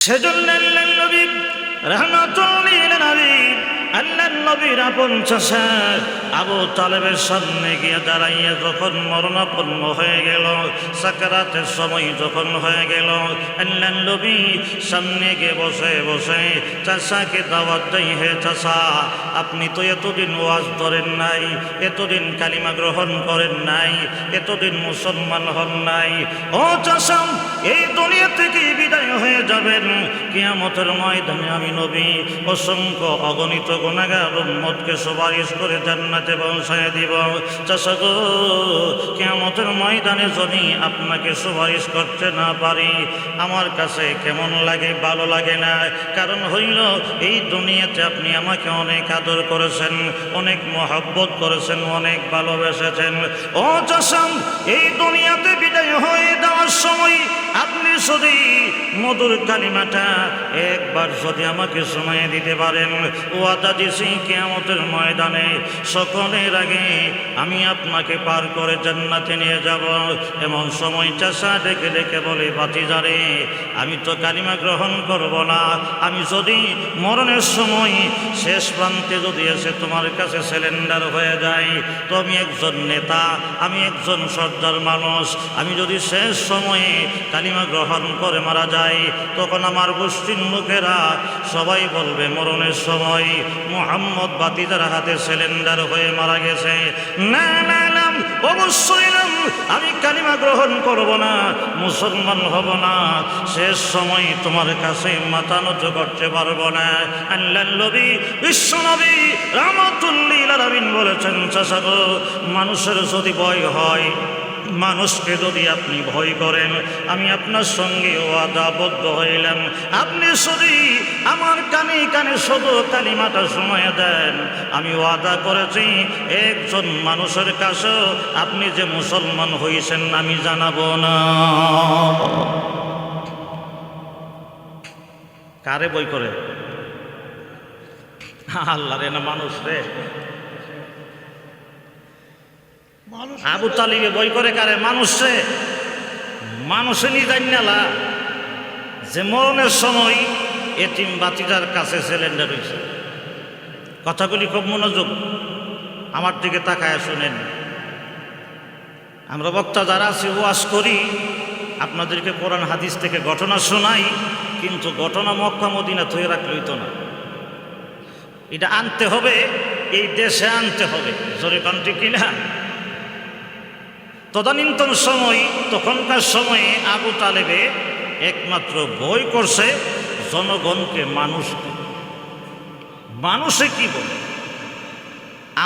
সেজন্য নবী রহমাতুল্লিল নবী আল্লাহ নবীর আপন চাষা। আবু তালেবের সামনে গিয়ে দাঁড়াইয়া যখন মরণাপন্ন হয়ে গেল, সাকারাতের সময় যখন হয়ে গেল আল্লাহ নবী সামনে গিয়ে বসে বসে, চাষাকে দাওয়াত দেই হে চাষা, আপনি তো এতদিন ওয়াজ ধরেন নাই, এতদিন কালিমা গ্রহণ করেন নাই, এতদিন মুসলমান হন নাই। ও চাষাম এই দুনিয়া থেকে বিদায় হয়ে যাবেন। কিয়ামতের ময়দানে আমি নবী, অসংখ্য অগণিত গুণাগার উম্মতকে সুপারিশ করে জান্নাতে পৌঁছায় দিব। চাষা গো কিয়ামতের ময়দানে যদি আপনাকে সুপারিশ করতে না পারি, আমার কাছে কেমন লাগে, ভালো লাগে না? কারণ হইল, এই দুনিয়াতে আপনি আমাকে অনেক আদর করেছেন, অনেক মহব্বত করেছেন, অনেক ভালোবেসেছেন। ও চাষাম এই দুনিয়াতে বিদায় হয়ে যাওয়ার সময় আপনি যদি মধুর কালিমাটা একবার যদি আমাকে সময় দিতে পারেন ওয়াদা দিছি কেয়ামতের ময়দানে সকলের আগে আমি আপনাকে পার করে জান্নাতে নিয়ে যাব। এমন সময় চাষা ডেকে ডেকে বলে বাতিজারে আমি তো কালিমা গ্রহণ করব না। আমি যদি মরণের সময় শেষ প্রান্তে যদি এসে তোমার কাছে সিলিন্ডার হয়ে যায়, তো আমি একজন নেতা, আমি একজন সর্দার মানুষ আমি যদি শেষ সময়ে কালিমা গ্রহণ করে মারা যায় তখন আমার গোষ্ঠীর লোকেরা সবাই বলবে, মরণের সময় মোহাম্মদ বাতিদার হাতে সিলিন্ডার হয়ে মারা গেছে। না না না, অবশ্যই না, আমি কালিমা গ্রহণ করব না, মুসলমান হব না, শেষ সময় তোমার কাছে মাথা নত করতে পারব না। আল্লাহ বিশ্ব নবী রামতুল্লিল বলেছেন চাষাগো মানুষের যদি ভয় হয় মানুষকে যদি আপনি ভয় করেন, আমি আপনার সঙ্গে ওয়াদাবদ্ধ হইলাম। আপনি যদি আমার কানে কানে শুধু কালিমাটা সময় দেন, আমি ওয়াদা করেছি, একজন মানুষের কাছেও আপনি যে মুসলমান হয়েছেন আমি জানাব না। কারে বই করে? আল্লাহ রে না মানুষ রে? আবু তালিবে বই করে কারে মানুষে মানুষে নিজান্যালা যে মরণের সময় এতিম বাতিদার কাছে সিলিন্ডার হয়েছে কথাগুলি খুব মনোযোগ। আমার দিকে তাকায় শুনেন। আমরা বক্তা যারা আছি ওয়াজ করি। আপনাদেরকে কোরআন হাদিস থেকে ঘটনা শোনাই কিন্তু ঘটনা মক্কা মদিনা থয়ে রাখলে হইতো না। এটা আনতে হবে এই দেশে আনতে হবে। জোরে কন্টি কিনা তদানীন্তন সময়, তখনকার সময়ে আবু তালেবে একমাত্র বই করছে জনগণকে মানুষকে মানুষে কি বলে?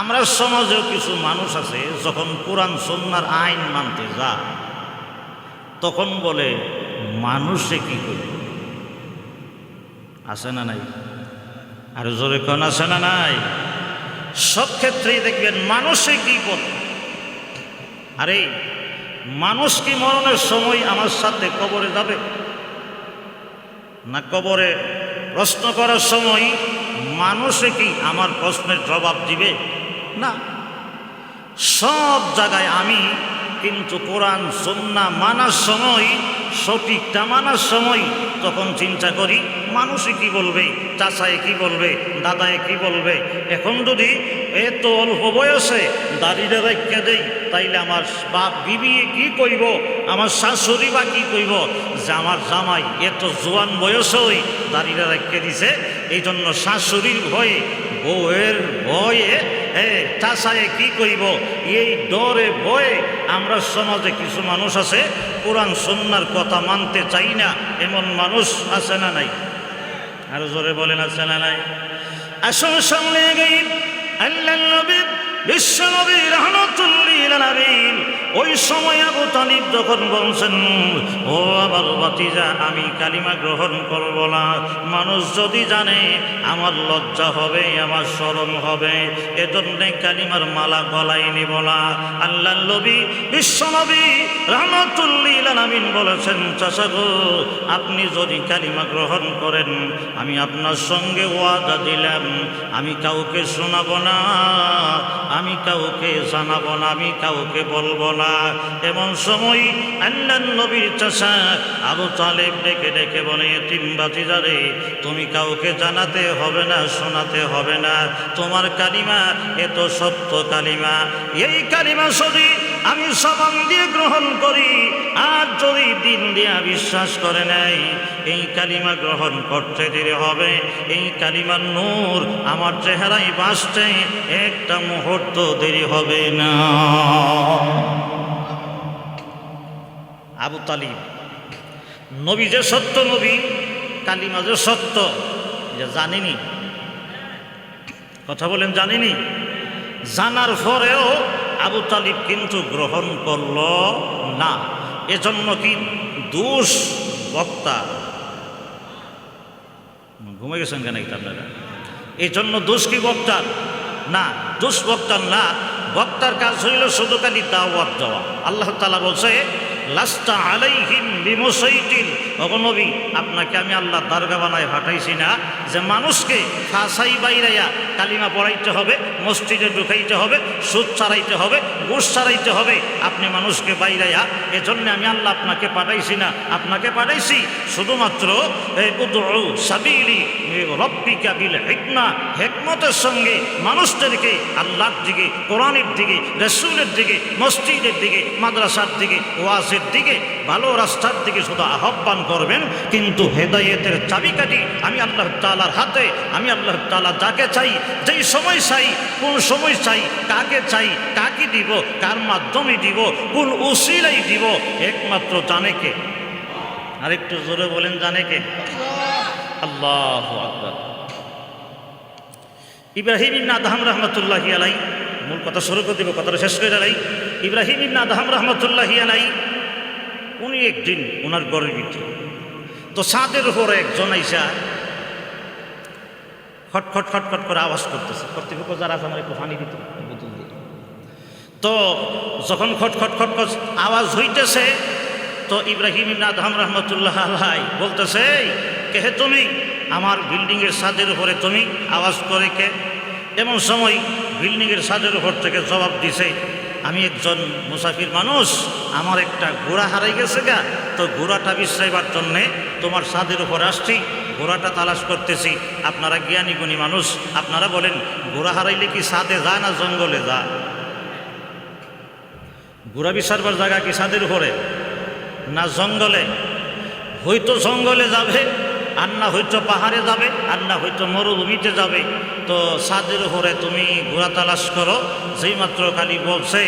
আমরা সমাজেও কিছু মানুষ আছে, যখন কোরআন সন্ন্যার আইন মানতে যা তখন বলে, মানুষে কি করবে? আছে না নাই? আর জোরে কোন আছে না নাই? সব ক্ষেত্রেই দেখবেন মানুষে কি বলে? আরে, মানুষ কি মরণের সময় আমার সাথে কবরে যাবে? না কবরে প্রশ্ন করার সময় মানুষে কি আমার প্রশ্নের জবাব দিবে? না। সব জায়গায় আমি কিন্তু কোরআন সন্না মানার সময়, সঠিকটা মানার সময় তখন চিন্তা করি, মানুষে কি বলবে, চাচায় কি বলবে, দাদায় কি বলবে? এখন যদি এত অল্প বয়সে দাড়িটা রেখে দেই, তাইলে আমার বাপ বিবি কি কইব? আমার শাশুড়ি বা কি কইব? যে আমার জামাই এত জোয়ান বয়সেই দাড়িটা রেখে দিছে এই জন্য শাশুড়ির ভয়ে, বউয়ের ভয়ে, এ চাষায় কি কইব? এই ডরে ভয়ে আমরা সমাজে কিছু মানুষ আছে, কোরআন সন্ন্যার কথা মানতে চাই না, এমন মানুষ আছে না নাই? আর জোরে বলেন, আছে না নাই? আসল সামনে গেই আল্লাহ নবী বিশ্ব নবী রহমতুল্লিল ওই সময় আবু তালিব যখন বলছেন, ও আমি কালিমা গ্রহণ করব না। মানুষ যদি জানে, আমার লজ্জা হবে, আমার শরম হবে, এজন্যে কালিমার মালা গলায় নিব না। আল্লাহ নবী, বিশ্ব নবী রহমতুল্লিল আলামিন বলেছেন চাষা গো, আপনি যদি কালিমা গ্রহণ করেন, আমি আপনার সঙ্গে ওয়াদা দিলাম। আমি কাউকে শোনাবো না, আমি কাউকে জানাব না। আমি কাউকে বলব না। এমন সময় আল্লাহ নবীর চাষা আবু তালেব ডেকে ডেকে বলে তিমবাতি বাতিজারে তুমি কাউকে জানাতে হবে না, শোনাতে হবে না। তোমার কালিমা এত সত্য কালিমা। এই কালিমা যদি আমি সবান দিয়ে গ্রহণ করি, আর যদি দিন দিয়া বিশ্বাস করে নেয় এই কালিমা গ্রহণ করতে দেরি হবে, এই কালিমার নূর আমার চেহারায় বাসতে একটা মুহূর্ত দেরি হবে না। আবু তালিব, নবী যে সত্য নবী, কালিমা যে সত্য যে জানিনি? কথা বলেন জানিনি? জানার পরেও আবু তালিব কিন্তু গ্রহণ করল না। এজন্য কি দোষ বক্তা? ঘুমে গেছেন কেন কি আপনারা এই জন্য দোষ কি বক্তার না, দোষ বক্তার না। বক্তার কাজ হইল শুধু খালি দাওয়াত দেওয়া। আল্লাহ তালা বলছে লাস্টা আলাইহিম বিমসইটিন অগনবী আপনাকে আমি আল্লাহ দারগা বানায় পাঠাইছি না যে মানুষকে ফাঁসাই বাইরাইয়া কালিমা পড়াইতে হবে, মসজিদে ঢুকাইতে হবে, সুদ ছাড়াইতে হবে, ঘুষ ছাড়াইতে হবে। আপনি মানুষকে বাইরাইয়া, এজন্য আমি আল্লাহ আপনাকে পাঠাইছি না। আপনাকে পাঠাইছি শুধুমাত্র রব্বিকা বিল হিকমা হেকমতের সঙ্গে মানুষদেরকে আল্লাহর দিকে, কোরআনের দিকে, রসুলের দিকে, মসজিদের দিকে, মাদ্রাসার দিকে ওয়াজের দিকে, ভালো রাস্তার দিকে শুধু আহ্বান করবেন, কিন্তু হেদায়েতের চাবিকাঠি আমি আল্লাহ তালার হাতে, আমি আল্লাহ তালা যাকে চাই, যেই সময় চাই, কোন সময় চাই, কাকে চাই, কাকে দিব, কার মাধ্যমে দিব, কোন উশিলাই দিব, একমাত্র জানে কে? আরেকটু জোরে বলেন, জানে কে? আল্লাহ আকবর। ইব্রাহিম ইবনা আদহাম রহমতুল্লাহি আলাই মূল কথা শুরু করে দিব, কথাটা শেষ করে দাঁড়াই ইব্রাহিম ইবনা আদহাম রহমতুল্লাহি আলাই উনি একদিন ওনার গড়ের ভিতরে। তো ছাদের উপরে একজন আইসা খটখট খটখট করে আওয়াজ করতেছে। কর্তৃপক্ষ যারা আছে আমার একটু পানি দিত বোতল দিয়ে তো যখন খটখট খটখট আওয়াজ হইতেছে তো ইব্রাহিম ইবনা আদহাম রহমতুল্লাহ আল্লাহ বলতেছে "এই, কে হে তুমি? আমার বিল্ডিংয়ের ছাদের উপরে তুমি আওয়াজ করে কে? এমন সময় বিল্ডিংয়ের ছাদের উপর থেকে জবাব দিছে, আমি একজন মুসাফির মানুষ, আমার একটা ঘোড়া হারাই গেছে গা, তো ঘোড়াটা বিশ্রাইবার জন্যে তোমার ছাদের উপর আসছি, ঘোড়াটা তালাশ করতেছি। আপনারা জ্ঞানী গুণী মানুষ, আপনারা বলেন, ঘোড়া হারাইলে কি ছাদে যা না জঙ্গলে যা ঘোড়া বিসারবার জায়গা কি ছাদের উপরে? না জঙ্গলে? হয়তো জঙ্গলে যাবে, আর না হয়তো পাহাড়ে যাবে, আর না হয়তো মরুভূমিতে যাবে। তো ছাদের উপরে তুমি ঘোড়া তালাশ করো, যেই মাত্র খালি বলছে,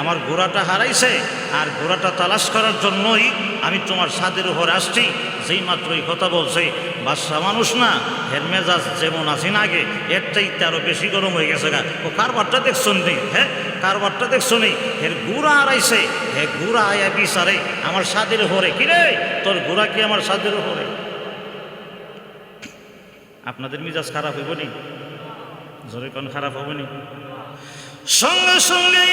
আমার ঘোড়াটা হারাইছে, আর ঘোড়াটা তালাশ করার জন্যই আমি তোমার ছাদের উপরে আসছি। যেই মাত্র এই কথা বলছে বাদশা মানুষ না হের মেজাজ যেমন আছে না আগে, এর চাইতে আরও বেশি গরম হয়ে গেছে গা। ও কারবারটা দেখছ নি? হ্যাঁ কারবারটা দেখছ নি? হের গুড়া হারাইছে হে গুড়া আয়া বিচারে, আমার স্বাদের উপরে। কিরে তোর গুড়া কি আমার স্বাদের উপরে? আপনাদের মিজাজ খারাপ হইব নি? জোরে কোন খারাপ হবেনি সঙ্গে সঙ্গে